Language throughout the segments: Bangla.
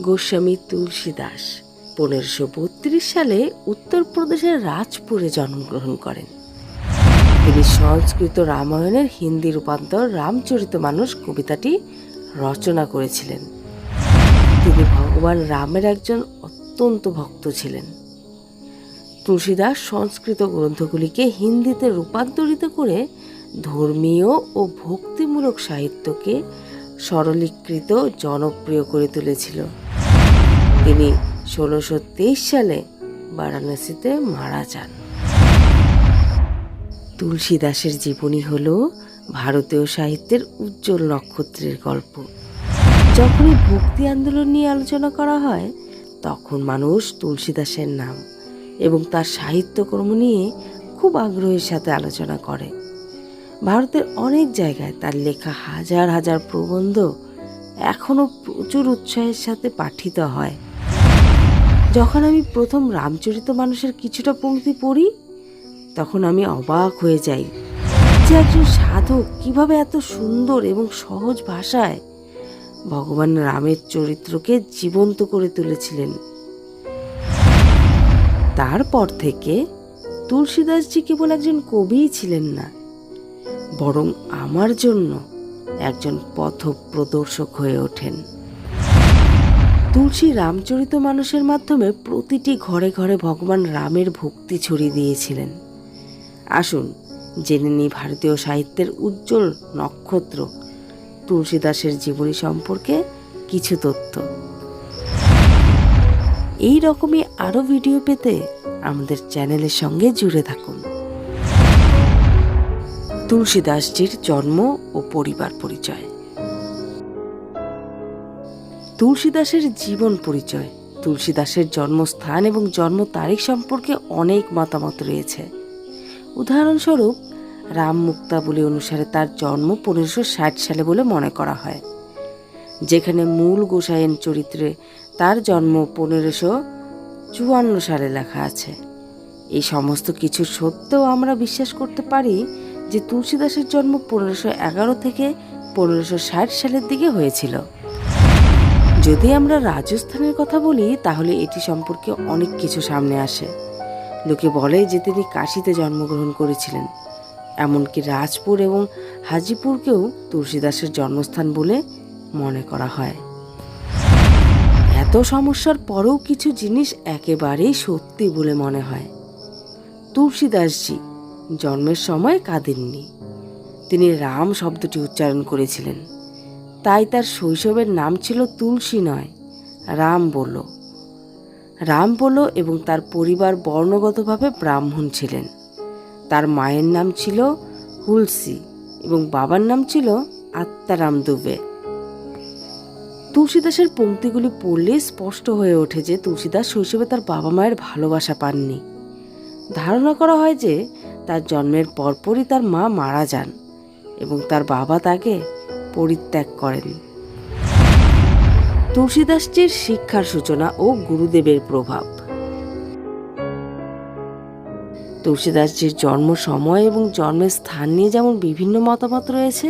গোস্বামী তুলসী দাস পনেরোশো বত্রিশ সালে উত্তরপ্রদেশের রাজপুরে জন্মগ্রহণ করেন। তিনি সংস্কৃত রামায়ণের হিন্দি রূপান্তর রামচরিত মানুষ কবিতাটি রচনা করেছিলেন। তিনি ভগবান রামের একজন অত্যন্ত ভক্ত ছিলেন। তুলসীদাস সংস্কৃত গ্রন্থগুলিকে হিন্দিতে রূপান্তরিত করে ধর্মীয় ও ভক্তিমূলক সাহিত্যকে সরলীকৃত, জনপ্রিয় করে তুলেছিল। তিনি ষোলোশো সালে বারাণসীতে মারা যান। তুলসী দাসের জীবনী হল ভারতীয় সাহিত্যের উজ্জ্বল নক্ষত্রের গল্প। যখনই ভক্তি আন্দোলন নিয়ে আলোচনা করা হয়, তখন মানুষ তুলসী দাসের নাম এবং তার সাহিত্যকর্ম নিয়ে খুব আগ্রহের সাথে আলোচনা করে। ভারতের অনেক জায়গায় তার লেখা হাজার হাজার প্রবন্ধ এখনও প্রচুর উৎসাহের সাথে পাঠিত হয়। যখন আমি প্রথম রামচরিত মানুষের কিছুটা পংক্তি পড়ি, তখন আমি অবাক হয়ে যাই যে একজন সাধক কীভাবে এত সুন্দর এবং সহজ ভাষায় ভগবান রামের চরিত্রকে জীবন্ত করে তুলেছিলেন। তারপর থেকে তুলসীদাসজি কেবল একজন কবিই ছিলেন না, বরং আমার জন্য একজন পথ প্রদর্শক হয়ে ওঠেন। তুলসী রামচরিত মানুষের মাধ্যমে প্রতিটি ঘরে ঘরে ভগবান রামের ভক্তি ছড়িয়ে দিয়েছিলেন। আসুন, জেনে নিই ভারতীয় সাহিত্যের উজ্জ্বল নক্ষত্র, তুলসীদাসের জীবনী সম্পর্কে কিছু তথ্য। এই রকমই আরও ভিডিও পেতে আমাদের চ্যানেলের সঙ্গে জুড়ে থাকুন। তুলসীদাসজির জন্ম ও পরিবার পরিচয়। তুলসীদাসের জীবন পরিচয়। তুলসীদাসের জন্মস্থান এবং জন্ম তারিখ সম্পর্কে অনেক মতামত রয়েছে। উদাহরণস্বরূপ, রাম মুক্তাবলী অনুসারে তার জন্ম পনেরোশো ষাট সালে বলে মনে করা হয়। যেখানে মূল গোসাইন চরিত্রে তার জন্ম পনেরোশো চুয়ান্ন সালে লেখা আছে। এই সমস্ত কিছু সত্ত্বেও আমরা বিশ্বাস করতে পারি যে তুলসীদাসের জন্ম পনেরোশো এগারো থেকে পনেরোশো ষাট সালের দিকে হয়েছিল। যদি আমরা রাজস্থানের কথা বলি, তাহলে এটি সম্পর্কে অনেক কিছু সামনে আসে। লোকে বলে যে তিনি কাশিতে জন্মগ্রহণ করেছিলেন। এমনকি রাজপুর এবং হাজিপুরকেও তুলসীদাসের জন্মস্থান বলে মনে করা হয়। এত সমস্যার পরেও কিছু জিনিস একেবারেই সত্যি বলে মনে হয়। তুলসীদাসজি জন্মের সময় কাঁদেননি। তিনি রাম শব্দটি উচ্চারণ করেছিলেন। তাই তার শৈশবের নাম ছিল তুলসী নয়, রাম বলো রাম বলো এবং তার পরিবার বর্ণগতভাবে ব্রাহ্মণ ছিলেন। তার মায়ের নাম ছিল হুলসি এবং বাবার নাম ছিল আত্মারাম দুবে তুলসীদাসের পংক্তিগুলি পড়লে স্পষ্ট হয়ে ওঠে যে তুলসীদাস শৈশবে তার বাবা মায়ের ভালোবাসা পাননি। ধারণা করা হয় যে তার জন্মের পরপরই তার মা মারা যান এবং তার বাবা তাকে পরিত্যাগ করেন। তুলসীদাসজির শিক্ষার সূচনা ও গুরুদেবের প্রভাব। তুলসীদাসজির জন্ম সময় এবং জন্মের স্থান নিয়ে যেমন বিভিন্ন মতামত রয়েছে,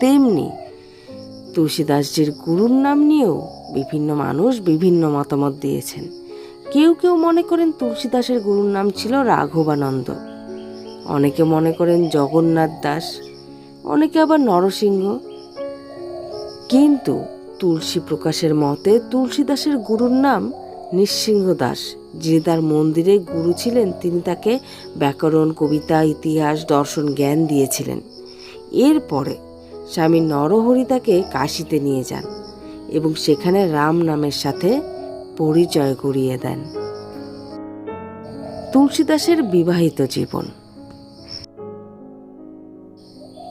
তেমনি তুলসীদাসজির গুরুর নাম নিয়েও বিভিন্ন মানুষ বিভিন্ন মতামত দিয়েছেন। কেউ কেউ মনে করেন তুলসীদাসের গুরুর নাম ছিল রাঘবানন্দ। অনেকে মনে করেন জগন্নাথ দাস, অনেকে আবার নরসিংহ। কিন্তু তুলসী প্রকাশের মতে তুলসীদাসের গুরুর নাম নৃসিংহ দাস, যিনি তার মন্দিরে গুরু ছিলেন, তিনি তাকে ব্যাকরণ, কবিতা, ইতিহাস, দর্শন, জ্ঞান দিয়েছিলেন। এরপরে স্বামী নরহরি তাকে কাশিতে নিয়ে যান এবং সেখানে রাম নামের সাথে পরিচয় করিয়ে দেন। তুলসীদাসের বিবাহিত জীবন।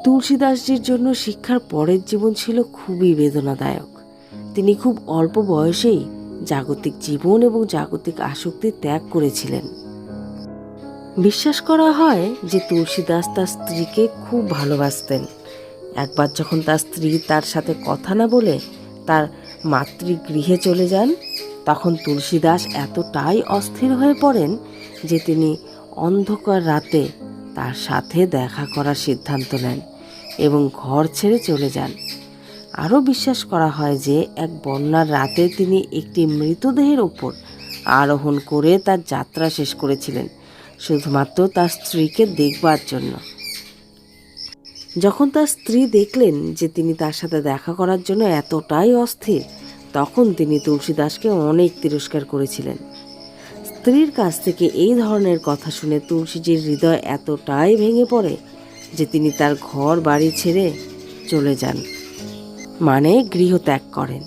তুলসীদাসজির জন্য শিক্ষার পরের জীবন ছিল খুবই বেদনাদায়ক। তিনি খুব অল্প বয়সেই জাগতিক জীবন এবং জাগতিক আসক্তি ত্যাগ করেছিলেন। বিশ্বাস করা হয় যে তুলসীদাস তার স্ত্রীকে খুব ভালোবাসতেন। একবার যখন তার স্ত্রী তার সাথে কথা না বলে তার মাতৃগৃহে চলে যান, তখন তুলসীদাস এতটাই অস্থির হয়ে পড়েন যে তিনি অন্ধকার রাতে তার সাথে দেখা করার সিদ্ধান্ত নেন এবং ঘর ছেড়ে চলে যান। আরও বিশ্বাস করা হয় যে এক বন্যার রাতে তিনি একটি মৃতদেহের ওপর আরোহণ করে তার যাত্রা শেষ করেছিলেন, শুধুমাত্র তার স্ত্রীকে দেখবার জন্য। যখন তার স্ত্রী দেখলেন যে তিনি তার সাথে দেখা করার জন্য এতটাই অস্থির, তখন তিনি তুলসীদাসকে অনেক তিরস্কার করেছিলেন। স্ত্রীর কাছ থেকে এই ধরনের কথা শুনে তুলসীজির হৃদয় এতটাই ভেঙে পড়ে যে তিনি তার ঘর বাড়ি ছেড়ে চলে যান। মানে গৃহত্যাগ করেন।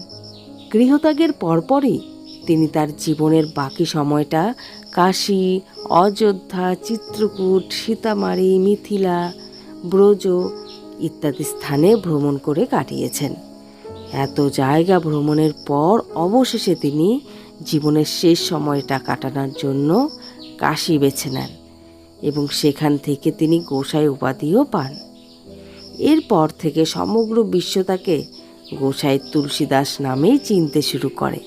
গৃহত্যাগের পরপরই তিনি তার জীবনের বাকি সময়টা কাশী, অযোধ্যা, চিত্রকূট, সীতামারি, মিথিলা, ব্রজ ইত্যাদি স্থানে ভ্রমণ করে কাটিয়েছেন। এত জায়গা ভ্রমণের পর অবশেষে তিনি জীবনের শেষ সময়টা কাটানোর জন্য কাশি বেছে নেন এবং সেখান থেকে তিনি গোসাই উপাধিও পান। এরপর থেকে সমগ্র বিশ্ব তাকে গোসাই তুলসীদাস নামেই চিনতে শুরু করে।